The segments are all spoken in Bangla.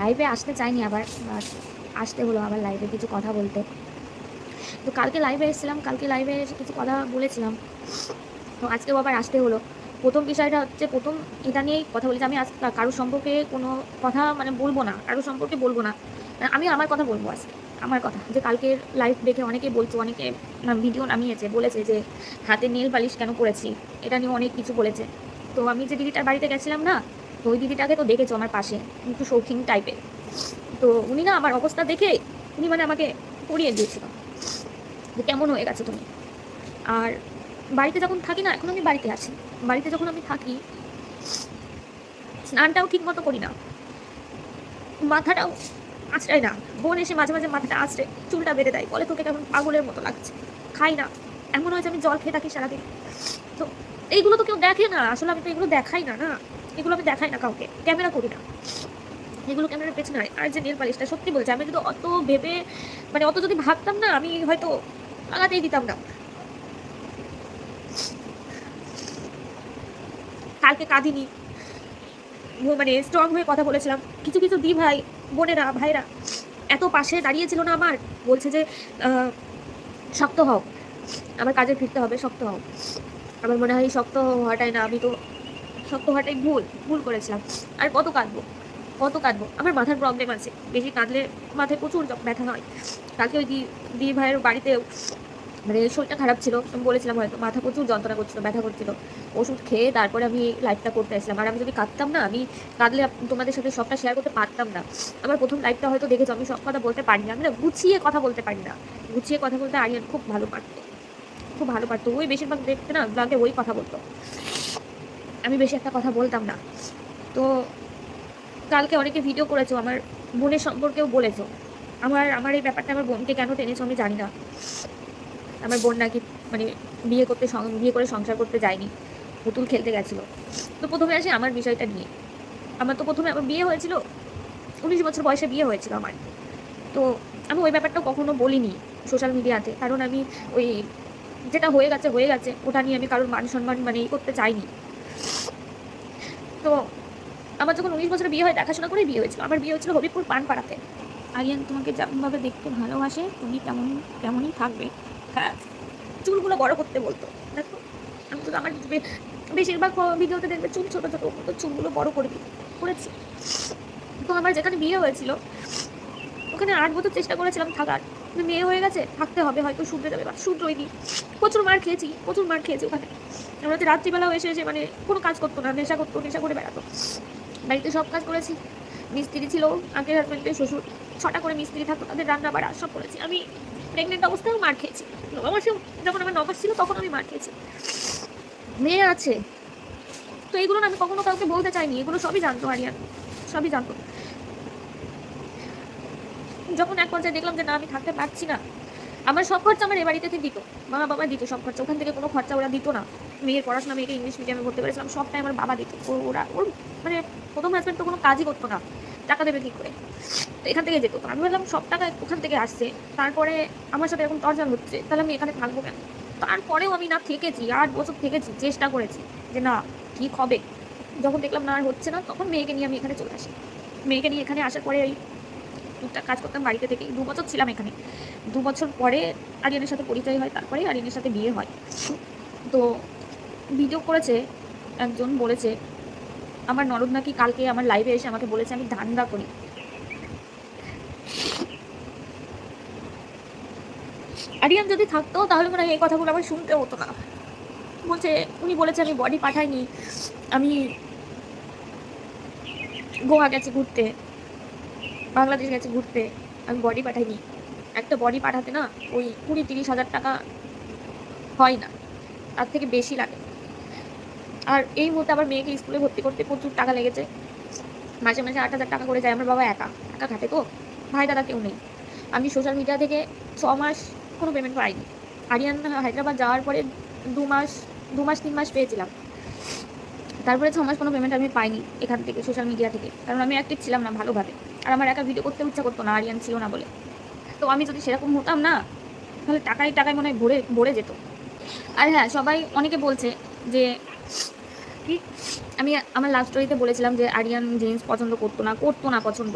লাইভে আসতে চাইনি আবার আসতে হলো আবার লাইভে কিছু কথা বলতে। তো কালকে লাইভে এসেছিলাম, কালকে লাইভে এসে কিছু কথা বলেছিলাম। তো আজকেও আবার আসতে হলো। প্রথম বিষয়টা হচ্ছে, প্রথম এটা নিয়েই কথা বলেছি। আমি আজ কারোর সম্পর্কে কোনো কথা মানে বলব না, কারোর সম্পর্কে বলব না। আমি আমার কথা বলব আজকে, আমার কথা। যে কালকের লাইভ দেখে অনেকে বলছো, অনেকে ভিডিও নামিয়েছে, বলেছে যে হাতে নেল পালিশ কেন করেছি? এটা নিয়ে অনেক কিছু বলেছে। তো আমি যে দিদিটার বাড়িতে গেছিলাম না ওই দিদিটাকে তো দেখেছ আমার পাশে, একটু শৌখিন টাইপের তো উনি না আমার অবস্থা দেখে উনি মানে আমাকে পড়িয়ে দিয়েছিল। যে কেমন হয়ে গেছো তুমি? আর বাড়িতে যখন থাকি না, এখন আমি বাড়িতে আছি। বাড়িতে যখন আমি থাকি, স্নানটাও ঠিক মতো করি না। মাথাটাও আঁচড়াই না। বোন এসে মাঝে মাঝে মাথাটা আঁচড়ে চুলটা বেঁধে দেয়। বলে তোকে কেমন পাগলের মতো লাগছে। খাই না। এমন হয় যে আমি জল খেয়ে থাকি সারাদিন। তো এইগুলো তো কেউ দেখে না। আসলে আমি তো এগুলো দেখাই না না? এগুলো আমি দেখাই না কাউকে, ক্যামেরা করি না। এগুলো ক্যামেরার পেছনে হয় আর যে নেল পালিশটা, সত্যি বলছি, আমি যদি অত ভেবে মানে অত যদি ভাবতাম না, আমি হয়তো লাগাতেই দিতাম না। কালকে কাঁদিনি। মানে স্ট্রং হয়ে কথা বলেছিলাম। কিছু কিছু দি ভাই, বোনেরা ভাইরা এত পাশে দাঁড়িয়েছিল না আমার। বলছে যে শক্ত হও। আমার কাজে ফিরতে হবে, শক্ত হও। আমার মনে হয় শক্ত হওয়াটাই না, আমি তো শক্ত হওয়াটাই ভুল ভুল করেছিলাম। আর কত কাঁদবো কত কাঁদবো। আমার মাথার প্রবলেম আছে। বেশি কাঁদলে মাথায় প্রচুর ব্যথা হয়। কালকে ওই দি ভাইয়ের বাড়িতে মানে শরীরটা খারাপ ছিল। আমি বলেছিলাম হয়তো মাথা প্রচুর যন্ত্রণা করছিল, ব্যথা করছিল। ওষুধ খেয়ে তারপরে আমি লাইভটা করতে আসলাম। আর আমি যদি কাঁদতাম না, আমি কাঁদলে তোমাদের সাথে সবটা শেয়ার করতে পারতাম না। আমার প্রথম লাইভটা হয়তো দেখেছ, আমি সব কথা বলতে পারি না। আমি না গুছিয়ে কথা বলতে পারি না। গুছিয়ে কথা বলতে আরিয়ান খুব ভালো পারতো। খুব ভালো পারতো। ওই বেশিরভাগ দেখতে না ব্লগে ওই কথা বলতো। আমি বেশি একটা কথা বলতাম না। তো কালকে অনেকে ভিডিও করেছ, আমার বোনের সম্পর্কেও বলেছ। আমার আমার এই ব্যাপারটা আমার বোনকে কেন টেনেছো আমি জানি না। আমার বোন নাকি মানে বিয়ে করতে বিয়ে করে সংসার করতে যায়নি, পুতুল খেলতে গেছিল। তো প্রথমে আসে আমার বিষয়টা নিয়ে। আমার তো প্রথমে আমার বিয়ে হয়েছিল, উনিশ বছর বয়সে বিয়ে হয়েছিল আমার। তো আমি ওই ব্যাপারটা কখনো বলিনি সোশ্যাল মিডিয়াতে কারণ আমি ওই যেটা হয়ে গেছে হয়ে গেছে, ওটা নিয়ে আমি কারোর মান সম্মান মানে করতে চাইনি। তো আমার যখন উনিশ বছরে বিয়ে হয়, দেখাশোনা করেই বিয়ে হয়েছিল। আমার বিয়ে হয়েছিল হবিপুর পানপাড়াতে। আরিয়ান, তোমাকে যেমনভাবে দেখতে ভালোবাসে, তুমি তেমন, তেমনই থাকবে। হ্যাঁ চুলগুলো বড় করতে বলতো। দেখো, আমি তো আমার বেশিরভাগ ভিডিওতে দেখবে চুল ছোটো ছোটো তো চুলগুলো বড় করে করেছি। তো আমার যেখানে বিয়ে হয়েছিল, ওখানে আট বছর চেষ্টা করেছিলাম থাকার। মেয়ে হয়ে গেছে, থাকতে হবে, হয়তো শুধরে যাবে বা নি। প্রচুর মার খেয়েছি, প্রচুর মার খেয়েছি ওখানে। আমরা তো রাত্রিবেলাও এসে এসে মানে কোনো কাজ করতো না, নেশা করতো, নেশা করে বেড়াতো। বাড়িতে সব কাজ করেছি। মিস্ত্রি ছিল আগের হাজব্যান্ডের শ্বশুর, ছটা করে মিস্ত্রি থাকতো, তাদের রান্না বাড়া সব করেছি। আমি প্রেগনেন্ট অবস্থায় মার খেয়েছি। নবমাসে যখন আমার নবাস ছিল, তখন আমি মার খেয়েছি। মেয়ে আছে। তো এগুলো না আমি কখনো কাউকে বলতে চাইনি, এগুলো সবই জানতো আরিয়ান সবই জানতো। যখন এক পর্যায়ে দেখলাম যে না, আমি থাকতে পারছি না, আমার সব খরচা আমার এ বাড়ি থেকে দিত। মা বাবা দিত সব খরচা, ওখান থেকে কোনো খরচা ওরা দিত না। মেয়ের পড়াশোনা, মেয়েকে ইংলিশ মিডিয়ামে ভর্তি করেছিলাম, সবটাই আমার বাবা দিত। ওরা, ওর মানে প্রথম হাজব্যান্ড তো কোনো কাজই করতো না, টাকা দেবে কী করে? তো এখান থেকে যেত। আমি বললাম, সব টাকা ওখান থেকে আসছে, তারপরে আমার সাথে এরকম টর্চার হচ্ছে, তাহলে আমি এখানে থাকব কেন? তারপরেও আমি না থেকেছি, আট বছর থেকেছি, চেষ্টা করেছি যে না, ঠিক হবে। যখন দেখলাম না আর হচ্ছে না, তখন মেয়েকে নিয়ে আমি এখানে চলে আসি। মেয়েকে নিয়ে এখানে আসার পরে ওই টুকটাক কাজ করতাম বাড়িতে থেকে। দু বছর ছিলাম এখানে। দু বছর পরে আরিয়ানের সাথে পরিচয় হয়, তারপরে আরিয়ানের সাথে বিয়ে হয়। তো ভিডিও করেছে, একজন বলেছে, আমার নরদ নাকি কালকে আমার লাইভে এসে আমাকে বলেছে আমি ধান্দা করি। আরিয়ান যদি থাকতো, তাহলে মনে হয় এই কথাগুলো আমার শুনতে হতো না। বলছে, উনি বলেছে আমি বডি পাঠাইনি। আমি গোয়া গেছি ঘুরতে। বাংলাদেশ গেছে ঘুরতে আমি বডি পাঠাইনি। একটা বডি পাঠাতে না ওই কুড়ি তিরিশ হাজার টাকা হয় না। তার থেকে বেশি লাগে। আর এই মুহূর্তে আবার মেয়েকে স্কুলে ভর্তি করতে প্রচুর টাকা লেগেছে। মাঝে মাঝে আট হাজার টাকা করে যায়। আমার বাবা একা। একা খাটে তো। ভাই দাদা কেউ নেই। আমি সোশ্যাল মিডিয়া থেকে ছ মাস কোনো পেমেন্ট পাইনি। আরিয়ান হায়দ্রাবাদ যাওয়ার পরে দু মাস দু মাস, তিন মাস পেয়েছিলাম। তারপরে ছ মাস কোনো পেমেন্ট আমি পাইনি এখান থেকে সোশ্যাল মিডিয়া থেকে। কারণ আমি অ্যাক্টিভ ছিলাম না ভালোভাবে। আর আমার একা ভিডিও করতে ইচ্ছা করতো না, আরিয়ান ছিল না বলে। তো আমি যদি সেরকম হতাম না, তাহলে টাকায় টাকায় মনে হয় ভরে ভরে যেত। আর হ্যাঁ সবাই অনেকে বলছে যে, কি? আমি আমার লাস্ট স্টোরিতে বলেছিলাম যে, আরিয়ান জিন্স পছন্দ করতো না করতো না পছন্দ।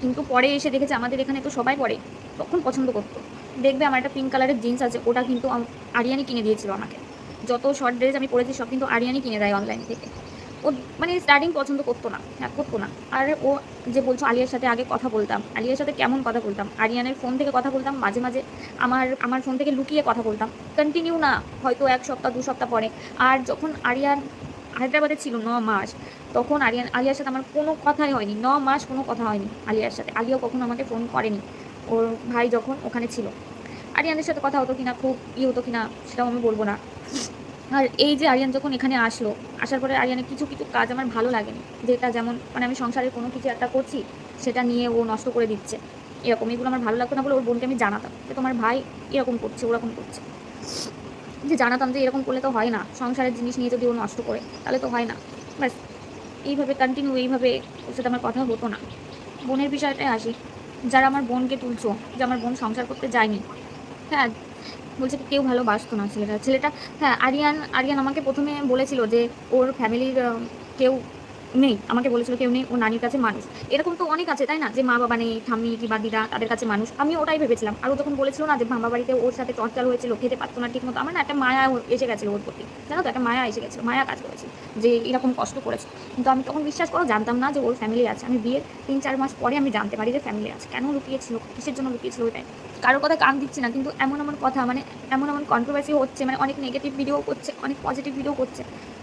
কিন্তু পরে এসে দেখেছে আমাদের এখানে তো সবাই পরে, তখন পছন্দ করতো। দেখবে আমার একটা পিঙ্ক কালারের জিন্স আছে, ওটা কিন্তু আরিয়ানই কিনে দিয়েছিল আমাকে। যত শর্ট ড্রেস আমি পরেছি, সব কিন্তু আরিয়ানই কিনে দেয় অনলাইন থেকে। ও মানে স্টার্টিং পছন্দ করতো না হ্যাঁ করতো না। আর ও যে বলছো আলিয়ার সাথে আগে কথা বলতাম, আলিয়ার সাথে কেমন কথা বলতাম? আরিয়ানের ফোন থেকে কথা বলতাম, মাঝে মাঝে আমার আমার ফোন থেকে লুকিয়ে কথা বলতাম। কন্টিনিউ না, হয়তো এক সপ্তাহ, দু সপ্তাহ পরে। আর যখন আরিয়ান হায়দ্রাবাদে ছিল ন মাস, তখন আরিয়ান, আলিয়ার সাথে আমার কোনো কথাই হয়নি, ন মাস কোনো কথা হয়নি আলিয়ার সাথে। আলিয়াও কখনো আমাকে ফোন করেনি, ওর ভাই যখন ওখানে ছিল। আরিয়ানের সাথে কথা হতো কিনা, খুব ই হতো কিনা, সেটাও আমি বলব না। আর এই যে আরিয়ান যখন এখানে আসলো, আসার পরে আরিয়ানের কিছু কিছু কাজ আমার ভালো লাগেনি। যেটা যেমন মানে আমি সংসারের কোনো কিছু একটা করছি, সেটা নিয়ে ও নষ্ট করে দিচ্ছে। এরকম এগুলো আমার ভালো লাগতো না বলে ওর বোনকে আমি জানাতাম যে তোমার ভাই এরকম করছে, ওরকম করছে। যে জানাতাম যে এরকম করলে তো হয় না, সংসারের জিনিস নিয়ে যদি ও নষ্ট করে, তাহলে তো হয় না। ব্যাস, এইভাবে কন্টিনিউ এইভাবে ওর সাথে আমার কথা হতো না। বোনের বিষয়টায় আসি, যারা আমার বোনকে তুলছো, যে আমার বোন সংসার করতে যায়নি হ্যাঁ বলছে কেউ ভালোবাসতো না ছেলেটা। ছেলেটা হ্যাঁ আরিয়ান আরিয়ান আমাকে প্রথমে বলেছিল যে ওর ফ্যামিলির কেউ নেই, আমাকে বলেছিল কেউ নেই, ও নানির কাছে মানুষ। এরকম তো অনেক আছে, তাই না? যে মা বাবা নেই, ঠাম্মি কিংবা দিদা, তাদের কাছে মানুষ। আমি ওটাই ভেবেছিলাম। আর ও যখন বলেছিল না যে মামা বাড়িতে ওর সাথে চর্চাল হয়েছিল, খেতে পারতো না ঠিক মতো আমার না একটা মায়া এসে গেছিল ওর প্রতি। জানো তো, একটা মায়া এসে গেছিল, মায়া কাজ করেছে, যে এরকম কষ্ট করেছে। কিন্তু আমি তখন বিশ্বাস করো, জানতাম না যে ওর ফ্যামিলি আছে। আমি বিয়ের তিন, চার মাস পরে আমি জানতে পারি যে ফ্যামিলি আছে। কেন লুকিয়েছিল, কিসের জন্য লুকিয়েছিল ওইটাই কারোর কথা কান দিচ্ছি না, কিন্তু এমন এমন কথা মানে এমন এমন কন্ট্রোভার্সি হচ্ছে মানে অনেক নেগেটিভ ভিডিও করছে, অনেক পজিটিভ ভিডিও করছে।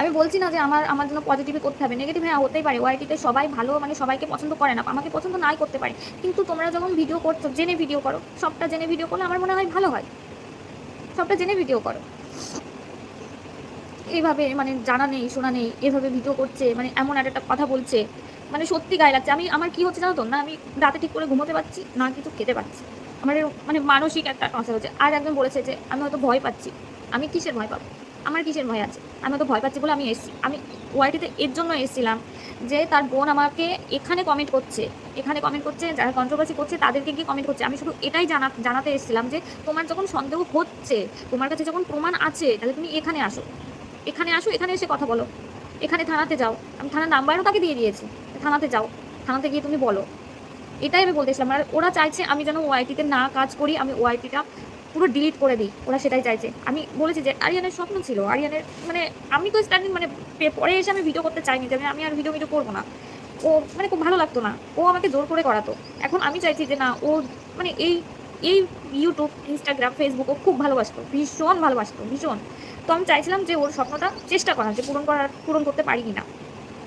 আমি বলছি না যে আমার আমার জন্য পজিটিভে করতে হবে। নেগেটিভ হ্যাঁ হতেই পারে। ওয়াইটিতে সবাই ভালো মানে সবাইকে পছন্দ করে না, আমাকে পছন্দ নাই করতে পারে। কিন্তু তোমরা যখন ভিডিও করছ, জেনে ভিডিও করো। সবটা জেনে ভিডিও করলে আমার মনে হয় ভালো হয়। সবটা জেনে ভিডিও করো। এইভাবে মানে জানা নেই, শোনা নেই, এভাবে ভিডিও করছে মানে এমন আর একটা কথা বলছে। মানে সত্যি গায়ে লাগছে। আমি, আমার কি হচ্ছে জানো তো? না, আমি রাতে ঠিক করে ঘুমোতে পারছি, না কিছু খেতে পারছি। আমার মানে মানসিক একটা টর্চার হচ্ছে। আর একজন বলেছে যে, আমি হয়তো ভয় পাচ্ছি। আমি কিসের ভয় পাবো? আমার কিসের ভয় আছে? আমি হয়তো ভয় পাচ্ছি বলে আমি এসেছি। আমি ওয়াইটিতে এর জন্য এসেছিলাম যে তার বোন আমাকে এখানে কমেন্ট করছে। এখানে কমেন্ট করছে, যারা কন্ট্রোভার্সি করছে তাদেরকে গিয়ে কমেন্ট করছে। আমি শুধু এটাই জানা জানাতে এসেছিলাম যে তোমার যখন সন্দেহ হচ্ছে, তোমার কাছে যখন প্রমাণ আছে, তাহলে তুমি এখানে আসো। এখানে আসো, এখানে এসে কথা বলো। এখানে থানাতে যাও। আমি থানার নাম্বারও তাকে দিয়ে দিয়েছি। থানাতে যাও। থানাতে গিয়ে তুমি বলো। এটাই আমি বলতেছিলাম আর ওরা চাইছে আমি যেন ওআইটিতে না কাজ করি, আমি ওআইটিটা পুরো ডিলিট করে দিই, ওরা সেটাই চাইছে। আমি বলেছি যে আরিয়ানের স্বপ্ন ছিল, আরিয়ানের মানে আমি তো স্ট্যান্ডিং মানে পরে এসে আমি ভিডিও করতে চাইনি, যে আমি আর ভিডিও ভিডিও করব না। ও মানে খুব ভালো লাগতো না, ও আমাকে জোর করে করাতো। এখন আমি চাইছি যে না, ও মানে এই এই ইউটিউব ইনস্টাগ্রাম ফেসবুক ও খুব ভালোবাসতো, ভীষণ ভালোবাসতো, ভীষণ। তো আমি চাইছিলাম যে ওর স্বপ্নটা চেষ্টা করার, যে পূরণ করার, পূরণ করতে পারি না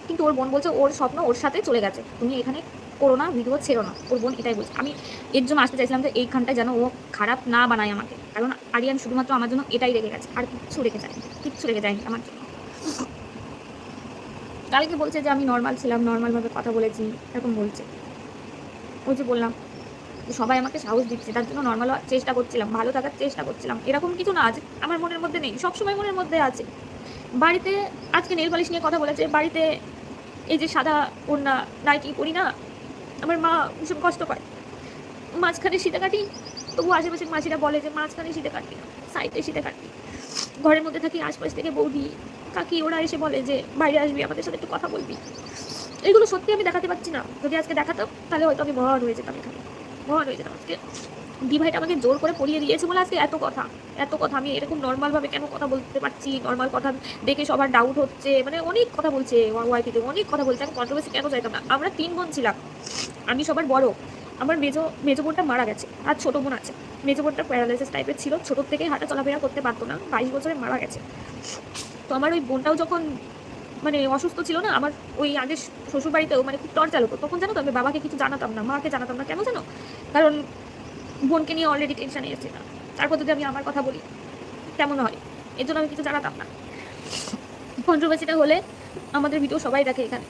কিন্তু ওর বোন বলছে, ওর স্বপ্ন ওর সাথে চলে গেছে, তুমি এখানে করো না ভিডিও ছেড়ো না, ওর বোন এটাই বলছে। আমি এর জন্য আসতে চাইছিলাম যে এইখানটায় যেন ও খারাপ না বানায় আমাকে। কারণ আরিয়ান শুধুমাত্র আমার জন্য এটাই রেখে গেছে, আর কিচ্ছু রেখে যায় কিচ্ছু রেখে যায়নি আমার জন্য। কালকে বলছে যে আমি নর্মাল ছিলাম নর্মালভাবে কথা বলেছি, এরকম বলছে। ওই যে বললাম, সবাই আমাকে সাহস দিচ্ছে, তার জন্য নর্মাল চেষ্টা করছিলাম, ভালো থাকার চেষ্টা করছিলাম, এরকম কিছু না আছে, আমার মনের মধ্যে নেই, সবসময় মনের মধ্যে আছে। বাড়িতে আজকে নেল পালিশ নিয়ে কথা বলেছে, বাড়িতে এই যে সাদা ওড়না নাইটি পরি না আমার মা ভীষণ কষ্ট পায়। মাঝখানে শীতে কাটি তবু আশেপাশের মাসিরা বলে যে মাঝখানে শীতে কাটবি না সাইডে শীতে কাটবি। ঘরের মধ্যে থাকি, আশপাশ থেকে বৌদি, কাকি, ওরা এসে বলে যে বাইরে আসবি, আমাদের সাথে একটু কথা বলবি। এগুলো সত্যি আমি দেখাতে পারছি না। যদি আজকে দেখাতাম, তাহলে হয়তো আমি ভর হয়ে যেতাম এখানে। ভর হয়ে যেতাম আজকে। দিভাইটা আমাকে জোর করে পড়িয়ে দিয়েছে বলে আজকে এত কথা এত কথা। আমি এরকম নর্মালভাবে কেন কথা বলতে পারছি? নর্মাল কথা দেখে সবার ডাউট হচ্ছে। মানে অনেক কথা বলছে ওয়াইটিতে, অনেক কথা বলছে। আমি কন্ট্রোভার্সি কেন চাইতাম না? আমরা তিন বোন ছিলাম। আমি সবার বড়। আমার মেজো মেজো বোনটা মারা গেছে, আর ছোটো বোন আছে। মেজো বোনটা প্যারালাইসিস টাইপের ছিল ছোটোর থেকে হাঁটা চলাফেরা করতে পারতো না, বাইশ বছরে মারা গেছে। তো আমার ওই বোনটাও যখন মানে অসুস্থ ছিল না, আমার ওই আগে শ্বশুরবাড়িতেও মানে খুব টর্চার হতো, তখন জানো তো আমি বাবাকে কিছু জানাতাম না, মাকে জানাতাম না, কেন জানো? কারণ বোনকে নিয়ে অলরেডি টেনশনে না। তারপর যদি আমি আমার কথা বলি, কেমন হয়? এর জন্য আমি কিছু জানাতাম না। কন্ট্রোভার্সিটা হলে আমাদের ভিডিও সবাই দেখে এখানে।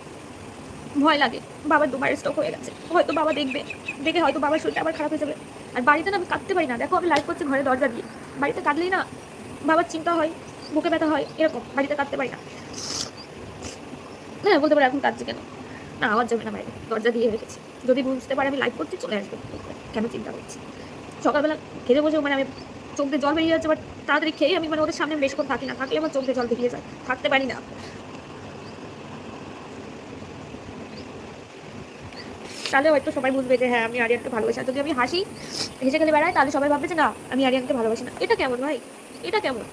ভয় লাগে। বাবার দুবার স্টক হয়ে গেছে। হয়তো বাবা দেখবে। দেখে হয়তো বাবার শরীরটা আবার খারাপ হয়ে যাবে। আর বাড়িতে না আমি কাঁদতে পারি না। দেখো আমি লাইভ করছি ঘরে দরজা দিয়ে। বাড়িতে কাঁদলেই না বাবার চিন্তা হয়, বুকে ব্যথা হয়, এরকম। বাড়িতে কাঁদতে পারি না। হ্যাঁ বলতে পারে এখন কাঁদছে কেন? না, আওয়াজ যাবে না বাইরে। দরজা দিয়ে রেখেছি। যদি বুঝতে পারে আমি লাইভ করছি, চলে আসবে। কেন চিন্তা করছি? সকালবেলা খেতে বসেও মানে আমি চোখ দিয়ে জল বেরিয়ে যাচ্ছে বাট তাড়াতাড়ি খেয়ে আমি মানে ওদের সামনে বেশিক্ষণ থাকি না। থাকলে আমার চোখ দিয়ে জল বেরিয়ে যায়। থাকতে পারি না। তাহলে হয়তো সবাই বুঝবে যে হ্যাঁ আমি আরিয়ানকে ভালোবাসি। যদি আমি হাসি, হেসে খেলে বেড়াই, তাহলে সবাই ভাববে যে না, আমি আরিয়ানকে ভালোবাসি না। এটা কেমন ভাই? এটা কেমন?